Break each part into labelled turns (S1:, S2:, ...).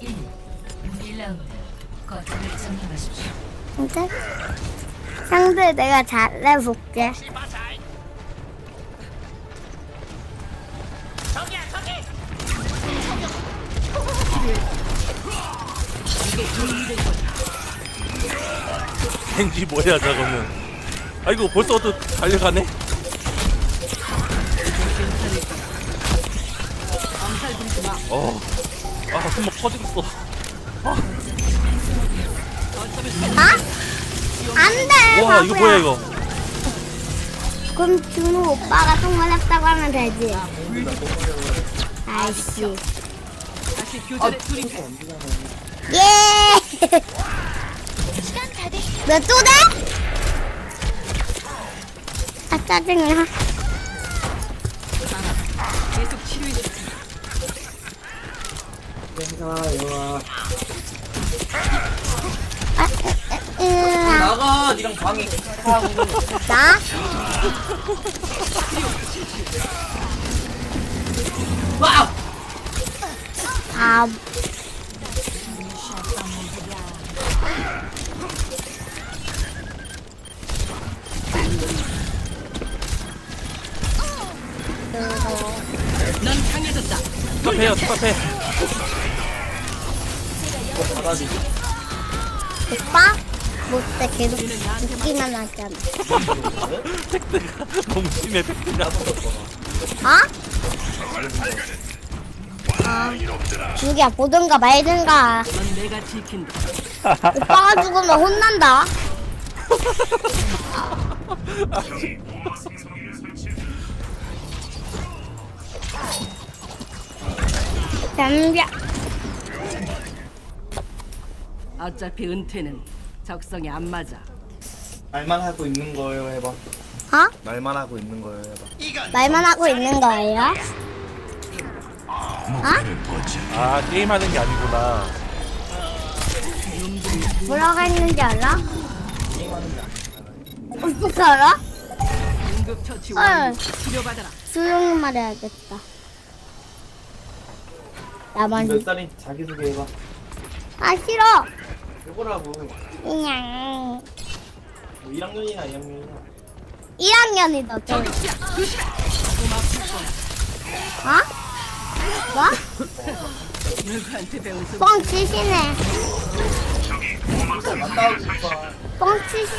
S1: 1. 1라운드. 거점을 점령하십시오.
S2: 근데 상대 내가 잘해볼게.
S3: 겐지 뭐야 저거는 아이고 벌써 또 달려가네 어, 아 숨막 터지겠어
S2: 아? 안 돼!
S3: 와 이거. 뭐야 이거
S2: 그럼 준우 오빠가 통화를 했다고 하면 되지. 아이씨. 예! 몇또 돼? 아, 짜증나. 아, 으, 으, 으,
S4: 나가 니랑 방이
S2: 나?
S4: 와!
S2: 아,
S3: 답해요 답해
S2: 오빠? 못돼 계속 웃기만 하잖아.
S3: 팩트가 너무 심해 팩트가
S2: 어? 아, 누기야 보든가 말든가. 오빠가 죽으면 혼난다. 담벼.
S5: 어차피 은퇴는 적성에 안 맞아.
S4: 말만 하고 있는 거예요 해봐
S2: 어?
S4: 말만 하고 있는 거예요 해봐
S2: 말만 하고 있는 거예요? 어?
S3: 아 게임하는 게 아니구나
S2: 뭐라고 했는지 알아? 어떻게 알아?
S5: 응급처치. 치료받아라.
S2: 조용히 말해야겠다. 나만
S4: 몇 살인지 자기소개 해봐
S2: 아 싫어.
S4: 해보라고
S2: 그냥
S4: 뭐 1학년이나 2학년이나
S2: 1학년이 더 좀. 어? 뭐?
S5: 누구한테 배운 소
S2: 뻥 치시네.
S4: 만나고 싶어
S2: 뻥 치시,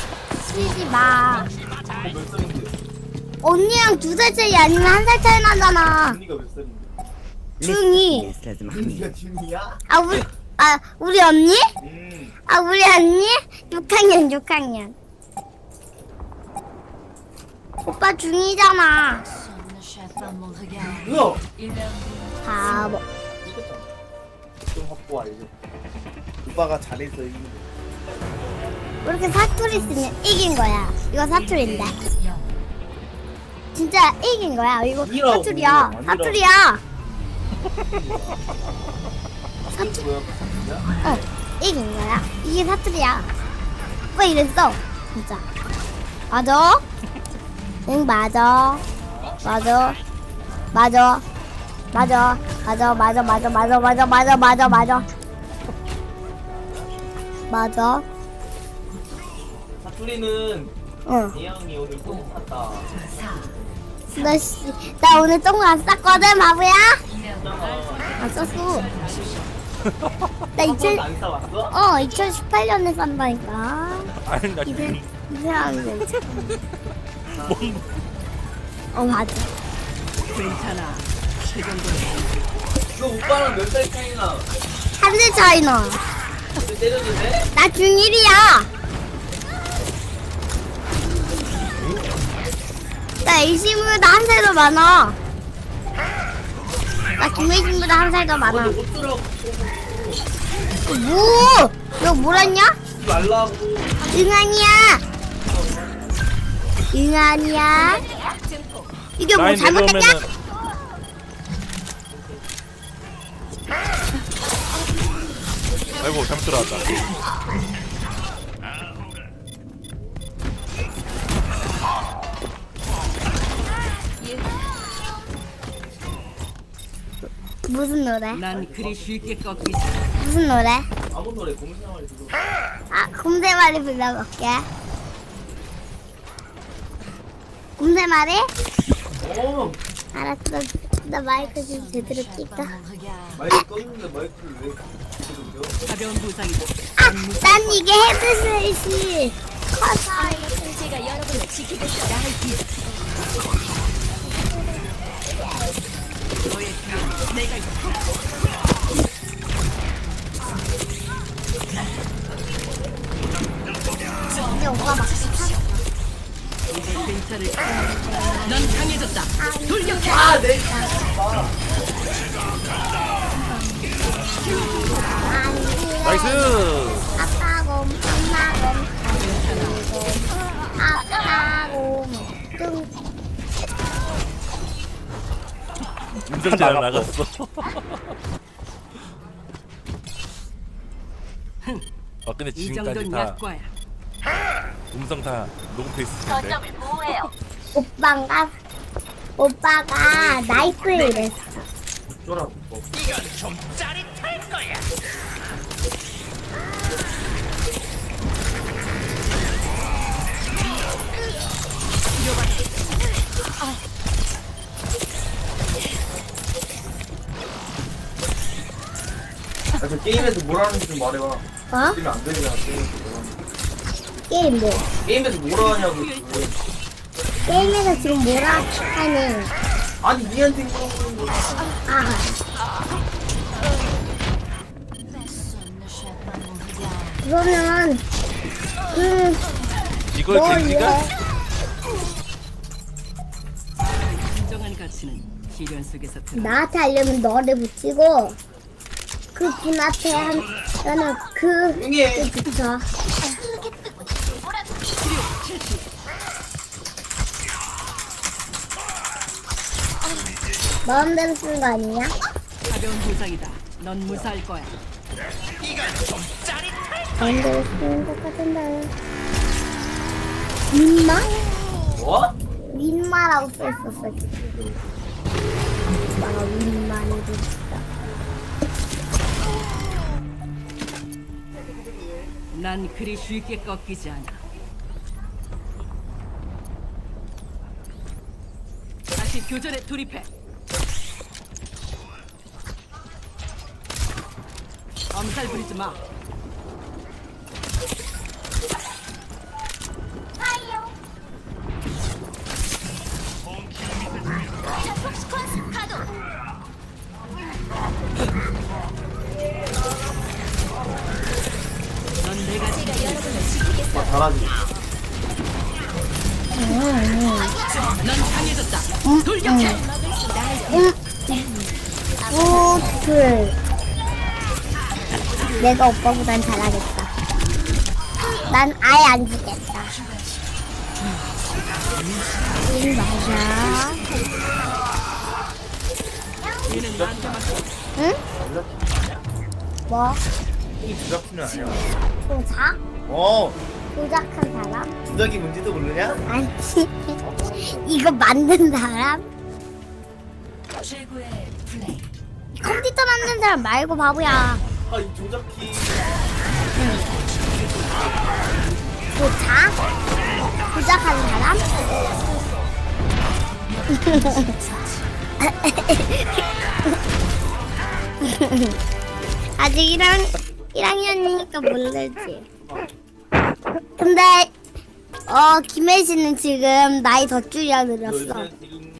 S2: 치지 마.
S4: 몇 살인데
S2: 언니랑 두 살 차이 아니면 한 살 차이 나잖아.
S4: 언니가 몇 살인데
S2: 중이.
S4: 언니가 중이야?
S2: 아 우리 아 우리 언니? 음아 우리 언니? 6학년 6학년. 오빠 중이잖아.
S4: 으어!
S1: 1라운드.
S2: 바보.
S4: 좀 확보 오빠가 잘해서 이긴 거
S2: 이렇게 사투리 쓰면 이긴 거야. 이거 사투리인데.
S1: 0.
S2: 진짜 이긴 거야. 이거 사투리야. 사투리야.
S4: 사투리 진짜?
S2: 어, 이긴 거야. 이게 사투리야. 오빠 이랬어. 진짜. 맞아? 응, 맞아. 맞아. 맞아. 맞아. 맞아, 맞아, 맞아, 맞아, 맞아, 맞아, 맞아, 맞아. 맞아.
S4: 사투리는
S2: 응.
S4: 예영이 오늘 똥 쌌다
S1: 4.
S2: 나, 씨, 나 오늘 똥을 안 쌌거든, 바보야?
S1: 2라운드.
S2: 안 쌌어.
S4: 나한
S2: 2000,
S4: 번도 안 싸왔어?
S2: 어, 2018년에 싼다니까.
S3: 아니 나
S2: 이제, 이 사람들.
S3: 뭔
S2: 어, 맞아.
S5: 괜찮아.
S4: 그너 오빠랑 몇 살 차이나?
S2: 한살 차이 나.
S4: 너 때려도 돼?
S2: 나 중1이야. 나 이심보다 한살더 많아. 나 김혜진보다 한 살 더 많아.
S4: 못 들어
S2: 뭐? 너 뭐랬냐?
S4: 말라고
S2: 응아니야. 응아니야. 이게 뭐
S3: 라인? 내려오면은 아이고 잘못 들어왔다
S2: 무슨 노래?
S5: 난 그리 쉽게 꺾이지.
S2: 무슨 노래?
S4: 아무 노래 공생활이 들어.
S2: 아, 곰새 말이 불러볼게. 곰새 말이?
S4: 어,
S2: 알았어. 나 마이크 좀 제대로 낄까?
S4: 마이크 껐는데 마이크를 왜?
S5: 가벼운 부상이다.
S2: 아, 난 이게 헤드셋이 커서.
S5: 너의 넌 강해졌다. 돌격해.
S4: 아, 내
S3: 나이스 운전자랑 나갔어 아 근데
S5: 이
S3: 지금까지
S5: 정도는
S3: 다
S5: 약과야.
S3: 음성 다 녹음돼 있을 텐데
S2: 오빠가, 오빠가 나이프를 이랬어.
S4: 쫄아. 뭐. 아, 저 게임에서 뭘 하는지 좀 말해봐.
S2: 어?
S4: 게임 안 되잖아, 게임에서.
S2: 게임 뭐?
S4: 게임에서 뭘 하냐고, 지금.
S2: 게임에서 지금 뭐라 하는,
S4: 아니, 니한테 물어보는 거야.
S2: 아. 그러면, 그,
S3: 이걸
S2: 뭘
S3: 겐지가
S2: 해?
S5: 진정한 가치는 시련 속에서 드러.
S2: 나한테 하려면 너를 붙이고 그 분한테 하면은 그
S4: 조용히 해.
S2: 그 붙여 마음대로 쓰는 거 아니냐?
S5: 가벼운 부상이다. 넌 무사할 거야.
S2: 마음대로 쓰는 것 같은데 민마?
S4: 뭐?
S2: 민마라고 써있었어 지금 오빠가 민마
S5: 난 그리 쉽게 꺾이지 않아. 다시 교전에 돌입해. 엄살 부리지 마. 넌 내가 지 금
S4: 아, 잘하지.
S5: 돌격해.
S2: 우둘 내가 오빠보단 잘하겠다 난 아예 안 주겠다 응 맞아. 응? 뭐?
S6: 이 조작팀은 아니야.
S2: 조작?
S6: 어,
S2: 조작한 사람?
S6: 조작이 뭔지도 모르냐?
S2: 아니 이거 만든 사람?
S1: 최고의 플레이.
S2: 컴퓨터 만든 사람 말고 바보야
S4: 아, 이 조작키.
S2: 조작? 조작하는 사람? 아직 1학, 1학년이니까 모르지. 근데, 어, 김혜진은 지금 나이 덧줄이라 늘었어.
S4: 지금